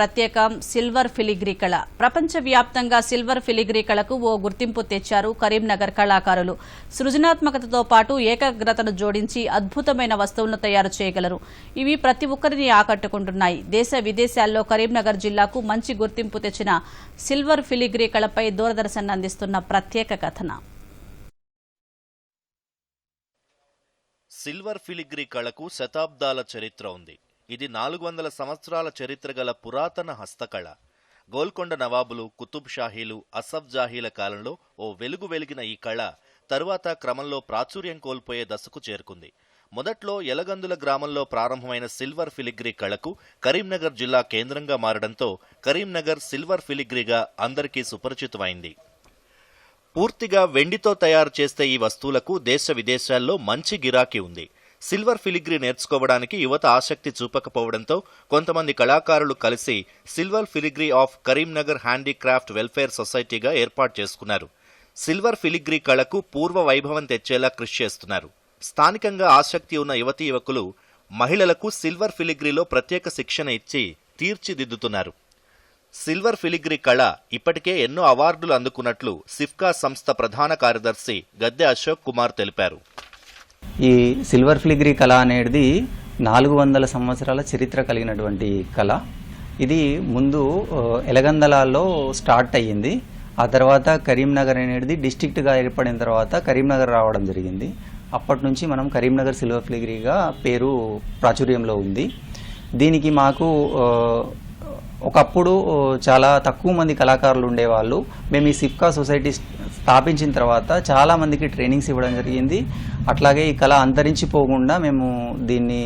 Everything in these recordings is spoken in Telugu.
ప్రత్యేకం సిల్వర్ ఫిలిగ్రీ కళ. ప్రపంచవ్యాప్తంగా సిల్వర్ ఫిలిగ్రీ కళకు ఓ గుర్తింపు తెచ్చారు కరీంనగర్ కళాకారులు. సృజనాత్మకతతో పాటు ఏకాగ్రతను జోడించి అద్భుతమైన వస్తువులను తయారు చేయగలరు. ఇవి ప్రతి ఒక్కరిని ఆకట్టుకుంటున్నాయి. దేశ విదేశాల్లో కరీంనగర్ జిల్లాకు మంచి గుర్తింపు తెచ్చిన సిల్వర్ ఫిలిగ్రీ కళపై దూరదర్శన్ అందిస్తున్న ప్రత్యేక కథనం. సిల్వర్ ఫిలిగ్రీ కళకు శతాబ్దాల చరిత్ర ఉంది. ఇది నాలుగు వందల సంవత్సరాల చరిత్ర గల పురాతన హస్తకళ. గోల్కొండ నవాబులు కుతుబ్ షాహీలు అసఫ్ జాహీల కాలంలో ఓ వెలుగు వెలిగిన ఈ కళ తరువాత క్రమంలో ప్రాచుర్యం కోల్పోయే దశకు చేరుకుంది. మొదట్లో ఎలగందుల గ్రామంలో ప్రారంభమైన సిల్వర్ ఫిలిగ్రీ కళకు కరీంనగర్ జిల్లా కేంద్రంగా మారడంతో కరీంనగర్ సిల్వర్ ఫిలిగ్రీగా అందరికీ సుపరిచితమైంది. పూర్తిగా వెండితో తయారు చేసే ఈ వస్తువులకు దేశ విదేశాల్లో మంచి గిరాకీ ఉంది. సిల్వర్ ఫిలిగ్రీ నేర్చుకోవడానికి యువత ఆసక్తి చూపకపోవడంతో కొంతమంది కళాకారులు కలిసి silver filigree of Karimnagar handicraft welfare సొసైటీగా ఏర్పాటు చేసుకున్నారు. సిల్వర్ ఫిలిగ్రీ కళకు పూర్వ వైభవం తెచ్చేలా కృషి చేస్తున్నారు. స్థానికంగా ఆసక్తి ఉన్న యువతీ యువకులు మహిళలకు సిల్వర్ ఫిలిగ్రీలో ప్రత్యేక శిక్షణ ఇచ్చి తీర్చిదిద్దుతున్నారు. సిల్వర్ ఫిలిగ్రీ కళ ఇప్పటికే ఎన్నో అవార్డులు అందుకున్నట్లు సిఫ్కా సంస్థ ప్రధాన కార్యదర్శి గద్దె అశోక్ కుమార్ తెలిపారు. ఈ సిల్వర్ ఫ్లిగ్రీ కళ అనేది నాలుగు వందల సంవత్సరాల చరిత్ర కలిగినటువంటి కళ. ఇది ముందు ఎలగందలాల్లో స్టార్ట్ అయ్యింది. ఆ తర్వాత కరీంనగర్ అనేది డిస్టిక్ట్గా ఏర్పడిన తర్వాత కరీంనగర్ రావడం జరిగింది. అప్పటి నుంచి మనం కరీంనగర్ సిల్వర్ ఫ్లిగ్రీగా పేరు ప్రాచుర్యంలో ఉంది. దీనికి మాకు ఒకప్పుడు చాలా తక్కువ మంది కళాకారులు ఉండేవాళ్ళు. మేము ఈ సిఫ్కా సొసైటీ స్థాపించిన తర్వాత చాలా మందికి ట్రైనింగ్స్ ఇవ్వడం జరిగింది. అట్లాగే ఈ కళ అంతరించిపోకుండా మేము దీన్ని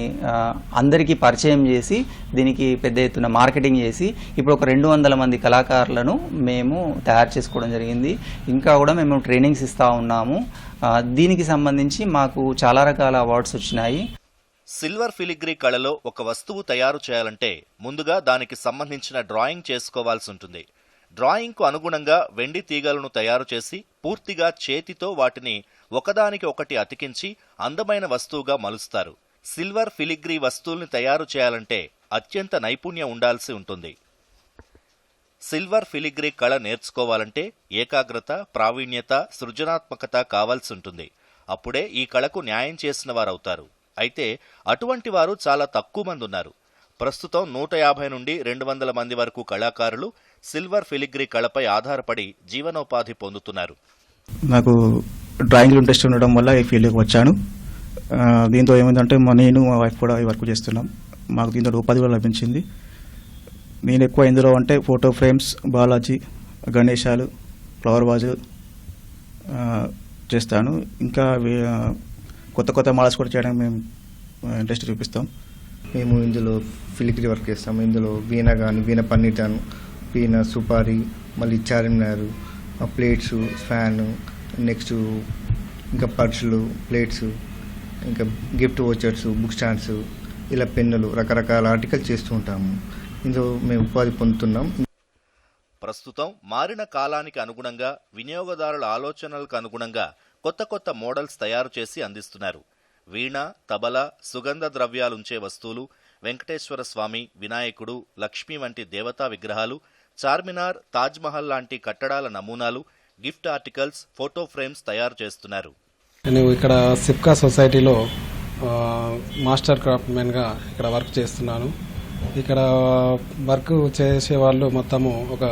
అందరికీ పరిచయం చేసి దీనికి పెద్ద ఎత్తున మార్కెటింగ్ చేసి ఇప్పుడు ఒక రెండు వందల మంది కళాకారులను మేము తయారు చేసుకోవడం జరిగింది. ఇంకా కూడా మేము ట్రైనింగ్స్ ఇస్తూ ఉన్నాము. దీనికి సంబంధించి మాకు చాలా రకాల అవార్డ్స్ వచ్చినాయి. సిల్వర్ ఫిలిగ్రీ కళలో ఒక వస్తువు తయారు చేయాలంటే ముందుగా దానికి సంబంధించిన డ్రాయింగ్ చేసుకోవాల్సి ఉంటుంది. డ్రాయింగ్కు అనుగుణంగా వెండి తీగలను తయారు చేసి పూర్తిగా చేతితో వాటిని ఒకదానికి ఒకటి అతికించి అందమైన వస్తువుగా మలుస్తారు. సిల్వర్ ఫిలిగ్రీ వస్తువుల్ని తయారు చేయాలంటే అత్యంత నైపుణ్యం ఉండాల్సి ఉంటుంది. సిల్వర్ ఫిలిగ్రీ కళ నేర్చుకోవాలంటే ఏకాగ్రత ప్రావీణ్యత సృజనాత్మకత కావాల్సి ఉంటుంది. అప్పుడే ఈ కళకు న్యాయం చేసిన వారవుతారు. అయితే అటువంటి వారు చాలా తక్కువ మంది ఉన్నారు. ప్రస్తుతం నూట యాభై నుండి రెండు వందల మంది వరకు కళాకారులు సిల్వర్ ఫిలిగ్రీ కళపై ఆధారపడి జీవనోపాధి పొందుతున్నారు. నాకు డ్రాయింగ్లో ఇంట్రెస్ట్ ఉండడం వల్ల ఈ ఫీల్డ్కి వచ్చాను. దీంతో ఏమైందంటే మా నేను మా వైఫ్ కూడా ఈ వర్క్ చేస్తున్నాం. మాకు దీంతో ఉపాధి కూడా లభించింది. నేను ఎక్కువ ఇందులో అంటే ఫోటో ఫ్రేమ్స్ బాలాజీ గణేశాలు ఫ్లవర్ వాజు చేస్తాను. ఇంకా కొత్త కొత్త మోడల్స్ కూడా చేయడానికి మేము ఇంట్రెస్ట్ చూపిస్తాం. మేము ఇందులో ఫిలిగ్రీ వర్క్ చేస్తాము ఇందులో వీణ కానీ వీణ పన్నీటాను వీణ సుపారి మళ్ళీ చార్మినార్ ప్లేట్స్ ఫ్యాన్ నెక్స్ట్ ఇంకా పర్సులు ప్లేట్స్ ఇంకా గిఫ్ట్ వోచర్స్ బుక్ స్టాండ్స్ ఇలా పెన్నులు రకరకాల ఆర్టికల్ చేస్తూ ఉంటాము. ఇందులో మేము ఉపాధి పొందుతున్నాం. ప్రస్తుతం మారిన కాలానికి అనుగుణంగా వినియోగదారుల ఆలోచనలకు అనుగుణంగా కొత్త కొత్త మోడల్స్ తయారు చేసి అందిస్తున్నారు. వీణ తబల సుగంధ ద్రవ్యాలుంచే వస్తువులు వెంకటేశ్వర స్వామి వినాయకుడు లక్ష్మి వంటి దేవతా విగ్రహాలు చార్మినార్ తాజ్మహల్ లాంటి కట్టడాల నమూనాలు గిఫ్ట్ ఆర్టికల్స్ ఫోటో ఫ్రేమ్స్ తయారు చేస్తున్నారు. నేను ఇక్కడ సిప్కా సొసైటీలో మాస్టర్ క్రాఫ్ట్ మెన్గా ఇక్కడ వర్క్ చేస్తున్నాను. ఇక్కడ వర్క్ చేసే వాళ్ళు మొత్తము ఒక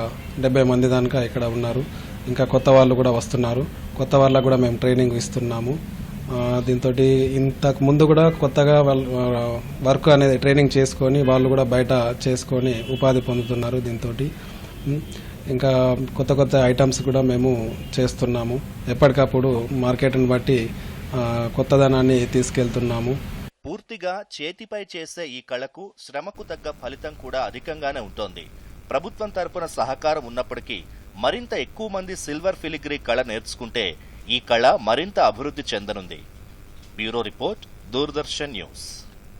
డెబ్బై మంది దానికా ఇక్కడ ఉన్నారు. ఇంకా కొత్త వాళ్ళు కూడా వస్తున్నారు. కొత్త వాళ్ళకు కూడా మేము ట్రైనింగ్ ఇస్తున్నాము. దీంతో ఇంతకు ముందు కూడా కొత్తగా వాళ్ళు వర్క్ అనేది ట్రైనింగ్ చేసుకొని వాళ్ళు కూడా బయట చేసుకొని ఉపాధి పొందుతున్నారు దీంతో ఇంకా కొత్త కొత్త ఐటమ్స్ కూడా మేము చేస్తున్నాము. ఎప్పటికప్పుడు మార్కెట్ని బట్టి కొత్తదనాన్ని తీసుకెళ్తున్నాము. పూర్తిగా చేతిపై చేసే ఈ కళకు శ్రమకు తగ్గ ఫలితం కూడా అధికంగానే ఉంటుంది. ప్రభుత్వం తరపున సహకారం ఉన్నప్పటికీ మరింత ఎక్కువ మంది సిల్వర్ ఫిలిగ్రీ కళ నేర్చుకుంటే ఈ కళ మరింత అభివృద్ధి చెందనుంది. Bureau report Doordarshan news.